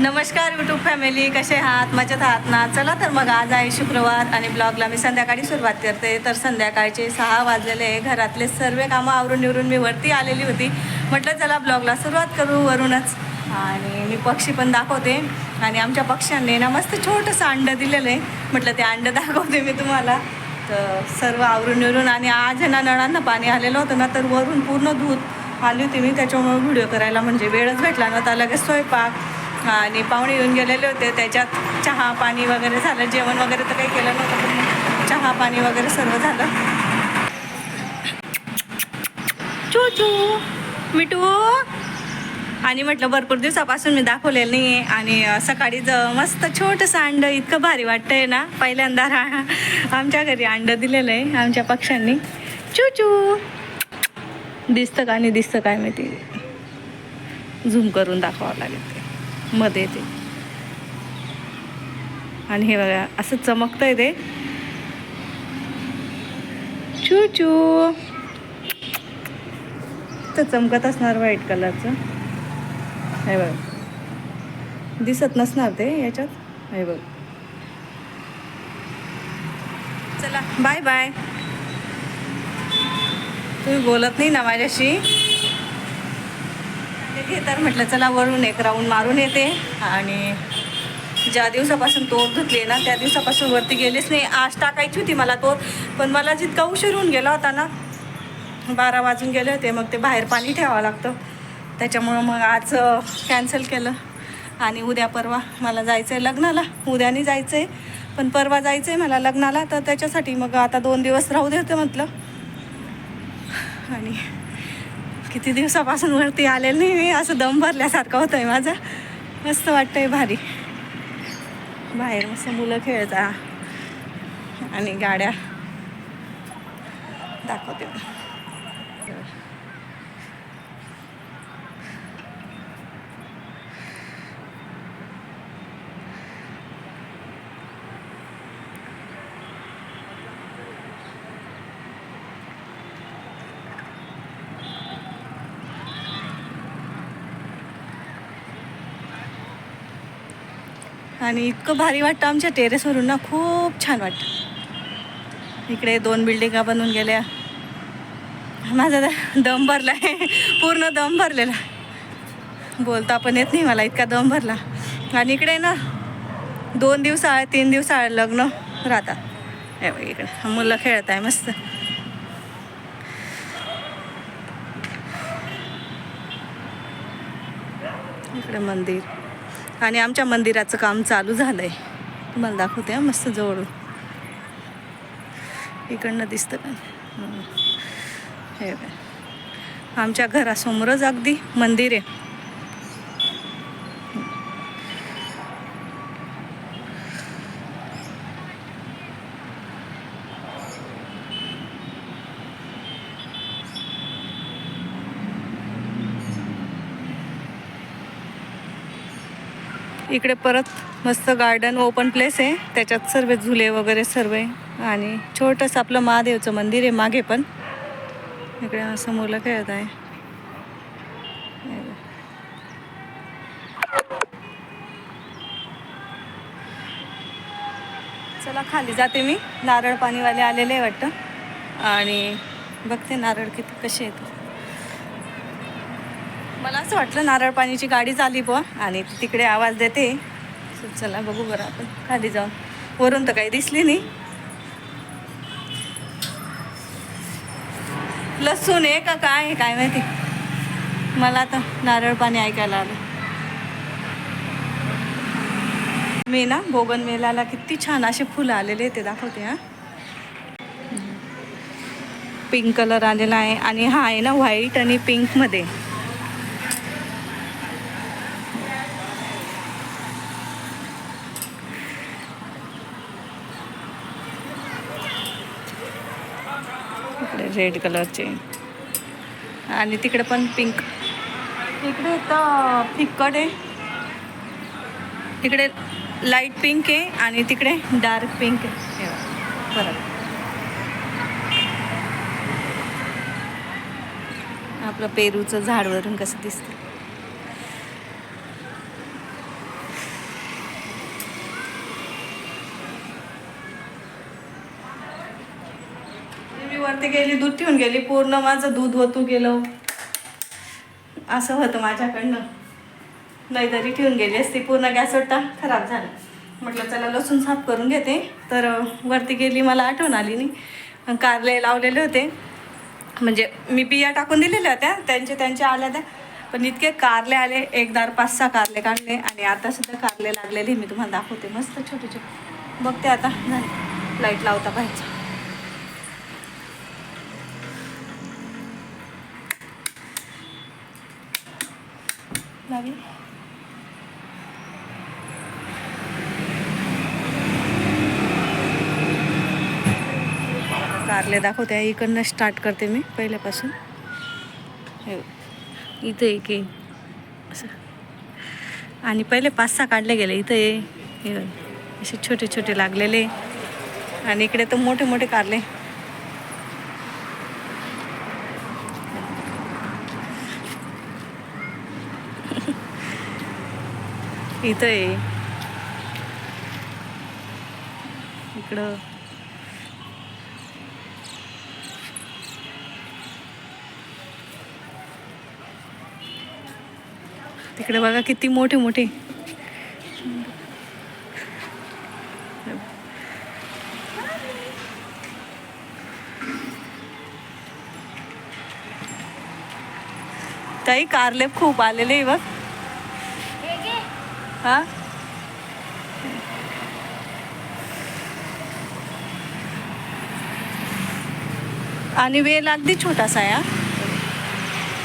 नमस्कार YouTube family कसे आहात? मजेत आहात ना? चला तर मग आज आहे शुक्रवार आणि ब्लॉगला मी संध्याकाळी सुरुवात करते. तर संध्याकाळचे सहा वाजलेले आहे. घरातले सर्व कामं आवरून निवरून मी वरती आलेली होती. म्हटलं चला ब्लॉगला सुरुवात करू वरूनच. आणि मी पक्षी पण दाखवते. आणि आमच्या पक्ष्यांनी ना मस्त छोटंसं अंडं दिलेलं आहे. म्हटलं ते अंडं दाखवते मी तुम्हाला. तर सर्व आवरून निवरून आणि आज ना नळांना पाणी आलेलं होतं ना तर वरून पूर्ण दूध आली होती मी. त्याच्यामुळे व्हिडिओ करायला म्हणजे वेळच भेटला नव्हता. लगेच स्वयंपाक आणि पाहुणे येऊन गेलेले होते. त्याच्यात चहा पाणी वगैरे झालं. जेवण वगैरे तर काही केलं नव्हतं पण चहा पाणी वगैरे सर्व झालं. चू चू. मिठू आणि म्हटलं भरपूर दिवसापासून मी दाखवलेलं नाही आहे आणि अं, सकाळी मस्त छोटंसं अंडं इतकं भारी वाटतंय ना पहिल्यांदा रा- आमच्या घरी अंडं दिलेलं आहे आमच्या पक्ष्यांनी. चू चू. दिसतं का नाही दिसतं काय माहिती. झूम करून दाखवावं लागेल. ते मध्ये ते. आणि हे बघा असं चमकतंय ते. चू चू. तर चमकत असणार व्हाईट कलरचं. हे बघ. दिसत नसणार ते याच्यात. हे बघ. चला बाय बाय. तुम्ही बोलत नाही ना माझ्याशी? ते घे तर म्हटलं चला वरून एक राऊंड मारून येते. आणि ज्या दिवसापासून तोर धुतली ना त्या दिवसापासून वरती गेलेच नाही. आज टाकायची होती मला तोर पण मला जितका उशीर होऊन गेला होता ना बारा वाजून गेले होते मग ते बाहेर पाणी ठेवावं लागतं. त्याच्यामुळं मग आज कॅन्सल केलं. आणि उद्या परवा मला जायचं आहे लग्नाला. उद्याने जायचं आहे पण परवा जायचं आहे मला लग्नाला. तर त्याच्यासाठी मग आता दोन दिवस राहू देते म्हटलं. आणि किती दिवसापासून वरती आलेलं नाही मी असं दम भरल्यासारखं होतं आहे माझं. मस्त वाटतंय भारी. बाहेर मस्त मुलं खेळता आणि गाड्या. दाखवते. आणि इतकं भारी वाटतं आमच्या टेरेसवरून ना खूप छान वाटतं. इकडे दोन बिल्डिंगा बनवून गेल्या. माझा दम भरला आहे. पूर्ण दम भरलेला. बोलता पण येत नाही मला इतका दम भरला. आणि इकडे ना दोन दिवसाळ तीन दिवसाळ लग्न राहतात. इकडे मुलं खेळत आहे मस्त. इकडे मंदिर. आणि आमच्या मंदिराचं काम चालू झालं आहे तुम्हाला दाखवते हा मस्त जवळून. इकडनं दिसतं का? हे. आमच्या घरासमोरच अगदी मंदिर आहे. इकडे परत मस्त गार्डन ओपन प्लेस आहे. त्याच्यात सर्व झुले वगैरे सर्व आहे. आणि छोटंसं आपलं महादेवचं मंदिर आहे मागे पण. इकडे असं मुलं खेळत आहे. चला खाली जाते मी. नारळ पाणीवाले आलेले आहे वाटतं. आणि बघते नारळ किती कसे येतो मला असं वाटलं नारळ पाणीची गाडी झाली बुवा आणि तिकडे आवाज देते. चला बघू बरं आपण खाली जाऊन. वरून तर काही दिसली नाही. लसूण आहे का काय आहे काय माहिती. मला आता नारळ पाणी ऐकायला आलं. मी ना बोगन मेलाला किती छान असे फुलं आलेले ते दाखवते हा. पिंक कलर आलेला आहे आणि हा आहे ना व्हाईट आणि पिंकमध्ये. रेड कलरचे. आणि तिकडे पण पिंक इकडे तर फिक्कट आहे. इकडे लाइट पिंक आहे आणि तिकडे डार्क पिंक आहे. फरक आपलं पेरूचं झाड वरून कसं दिसतं वरती गेली दूध ठेवून गेली पूर्ण माझं दूध होतो गेलं. असं होतं माझ्याकडनं. नाही तरी ठेवून गेली असती पूर्ण गॅस वाटता खराब झाला. म्हटलं चला लसूण साफ करून घेते. तर वरती गेली मला आठवण आली नाही. कारले लावलेले होते. म्हणजे मी बिया टाकून दिलेल्या होत्या त्यांचे त्यांच्या आल्या त्या. पण इतके कारले आले एक दार पाच सहा कारले काढले आणि आता सुद्धा कारले लागलेले. मी तुम्हाला दाखवते मस्त छोटे छोटे बघते आता झाले. लाइट लावता पाहिजे लावी कारले दाखवते इकडनं स्टार्ट करते मी पहिल्यापासून. इथं एक आहे. असं. आणि पहिले पाच सहा काढले गेले. इथं आहे. हे असे छोटे छोटे लागलेले. आणि इकडे तर मोठे मोठे कारले. इथं आहे इकडं. तिकडे बघा किती मोठे मोठे. ताई कारले खूप आलेले बघ. हा? आणि वेल अगदी छोटासा आहे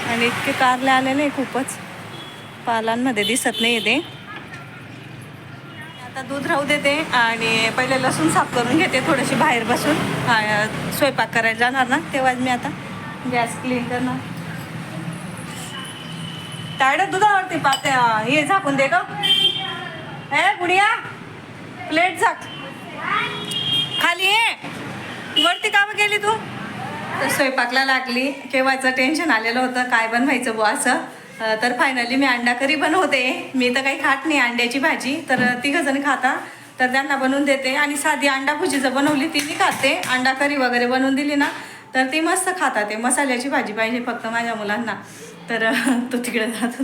आणि इतके कारले आलेले आहे खूपच. पालांमध्ये दिसत नाही ते. आता दूध राहू देते आणि पहिले लसूण साफ करून घेते थोडीशी बाहेर बसून. हा, स्वयंपाक करायला जाणार ना तेव्हाच मी आता गॅस क्लीन करणार. तायडं दुधावरती पाते हे झाकून दे ग. ए गुडिया प्लेट झाक. खाली ये. वरती कामं केली तू? तर स्वयंपाकला लागली. केव्हाचं टेन्शन आलेलं होतं काय बनवायचं बुवा असं. तर फायनली मी अंडा करी बनवते. मी तर काही खात नाही अंड्याची भाजी तर तिघंजण खाता. तर त्यांना बनवून देते आणि साधी अंडा भुजी जर बनवली ती मी खाते. अंडा करी वगैरे बनवून दिली ना तर ती मस्त खातात. ते मसाल्याची भाजी पाहिजे फक्त माझ्या मुलांना. तर तो तिकडे जातो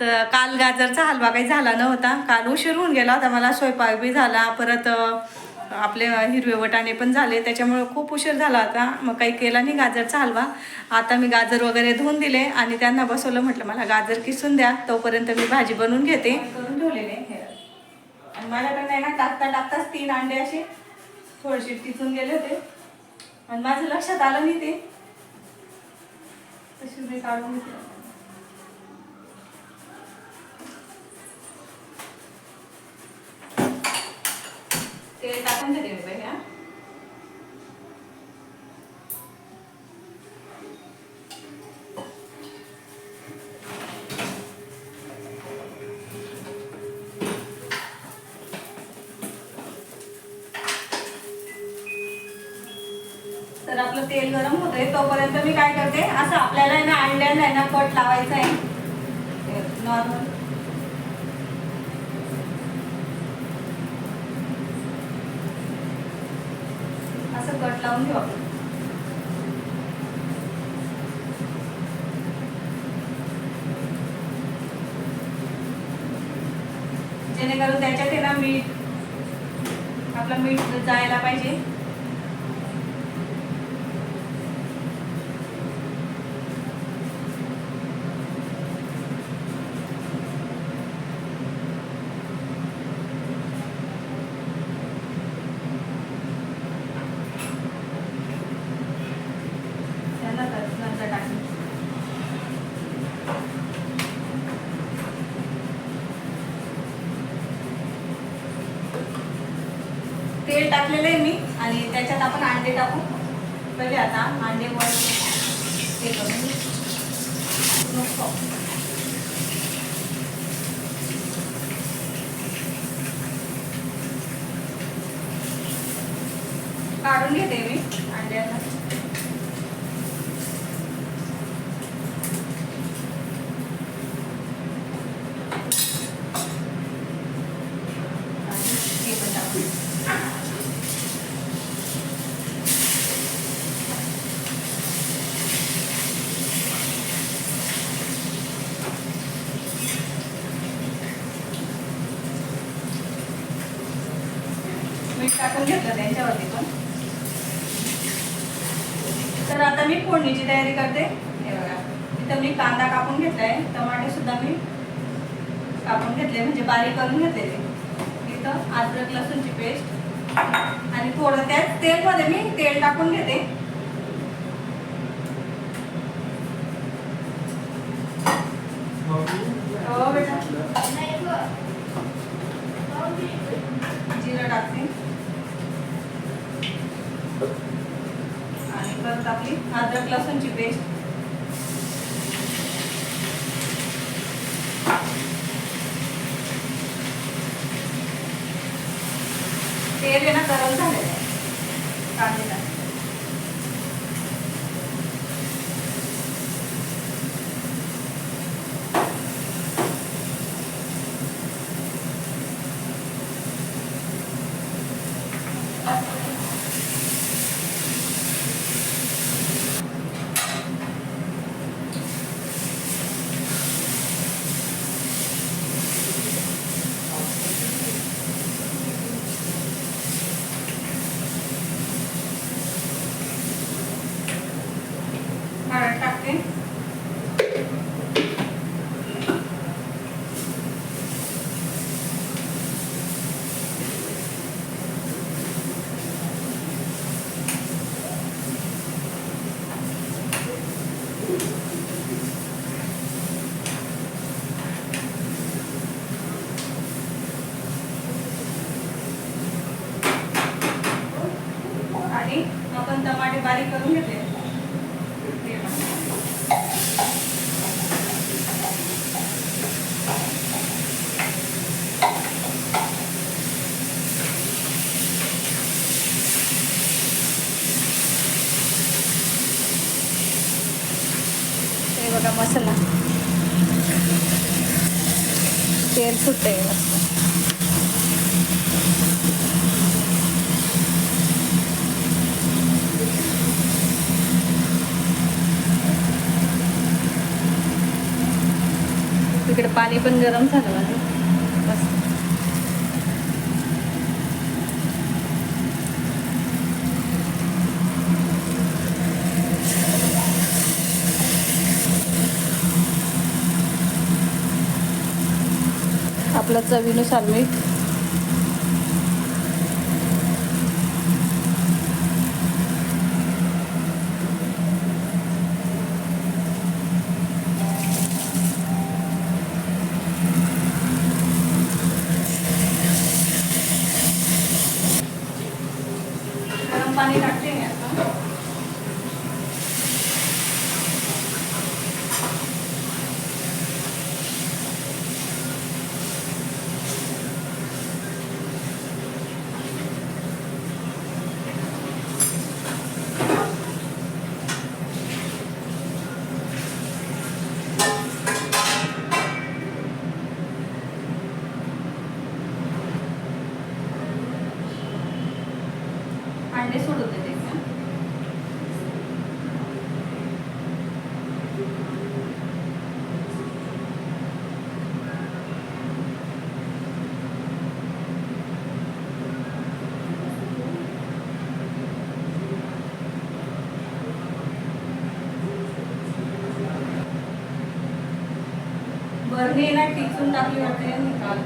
तर काल गाजरचा हलवा काही झाला नव्हता. काल उशीर होऊन गेला होता. मला स्वयंपाक बी झाला. परत आपले हिरवे वटाणे पण झाले. त्याच्यामुळे खूप उशीर झाला होता. मग काही केला नाही गाजरचा हलवा. आता मी गाजर वगैरे धुवून दिले आणि त्यांना बसवलं. म्हटलं मला गाजर किसून द्या. तोपर्यंत मी भाजी बनवून घेते. करून ठेवलेले हे. आणि माझ्याकडे नाही ना टाकता टाकताच तीन अंडे असे. थोडेसे किसून गेले होते. आणि माझं लक्षात आलं नाही ते. तशी मी काढून घेतलं तेल टाकून देते मी पहिले तर आपलं तेल गरम होतंय तोपर्यंत मी काय करते असं आपल्याला ना अंड्याला आहे ना कट लावायचा आहे. नॉर्मल असं कट लावून घेऊ आपण. जेणेकरून त्याच्यात आहे ना मीठ आपलं मीठ जायला पाहिजे त्याला तर- नंतर टाकू तेल टाकलेलं आहे मी आणि त्याच्यात आपण अंडे टाकू. पहिले आता अंडे वर हे करून. काढून घेते मी अंड्याला आणि हे पण टाकू मीठ टाकून घेतलं त्यांच्यावरती पण. तर आता मी फोडणीची तयारी करते. हे बघा. मी कांदा कापून घेतलाय. टमाटे सुद्धा मी कापून घेतले म्हणजे बारीक करून घेतलेले तिथं अद्रक लसूणची पेस्ट आणि थोडं त्याच तेलमध्ये मी तेल टाकून घेते हो बेटा जिरं टाकते आणि परत अद्रक लसूणची पेस्ट तेल आहे ना गरम झालेलं आहे. कांदे टाकते. हळद टाकते आणि आपण टमाटे बारीक करून घेतले ते टाकते. हे बघा तेल सुटते तिकडे पाणी पण गरम झालं माझं मस्त आपल्या चवीनुसार मीठ बरणी ना टिचून टाकली वाटते निकाल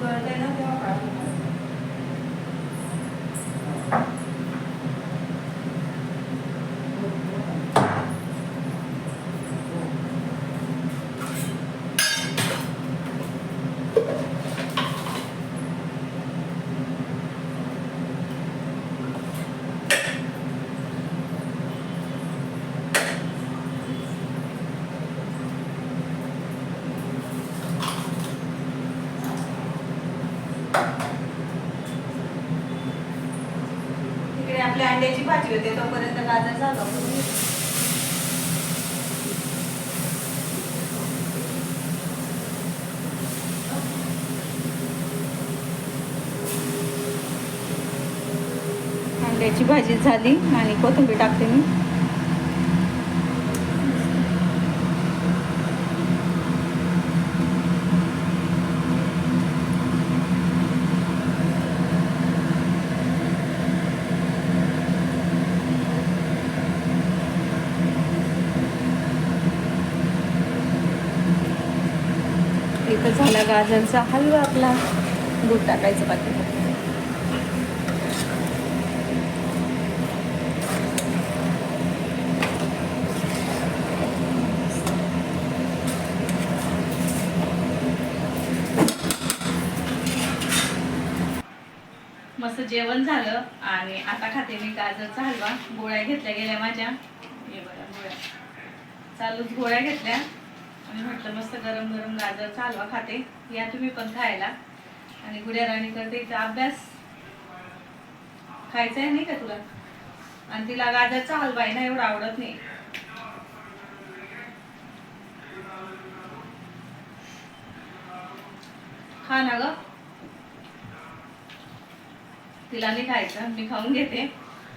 गळते ना तेव्हा काढून तिकडे आपल्या अंड्याची होते तोपर्यंत गाजर झालं. अंड्याची भाजी झाली. आणि कोथिंबीर टाकते मी इथं झाला गाजरचा हलवा आपला. दूध टाकायचं बाकी. मस्त जेवण झालं आणि आता खाते मी गाजरचा हलवा. गोळ्या घेतल्या गेल्या माझ्या. हे बघा गोळ्या. चालूच गोळ्या घेतल्या. आणि म्हटलं मस्त गरम गरम गाजरचा हलवा खाते. या तुम्ही पण खायला. आणि गुड्या राणी करते अभ्यास. खायचा आहे नाही का तुला? आणि तिला गाजरचा हलवा आहे ना एवढा आवडत नाही. खा ना ग. तिला नाही खायचं मी खाऊन घेते.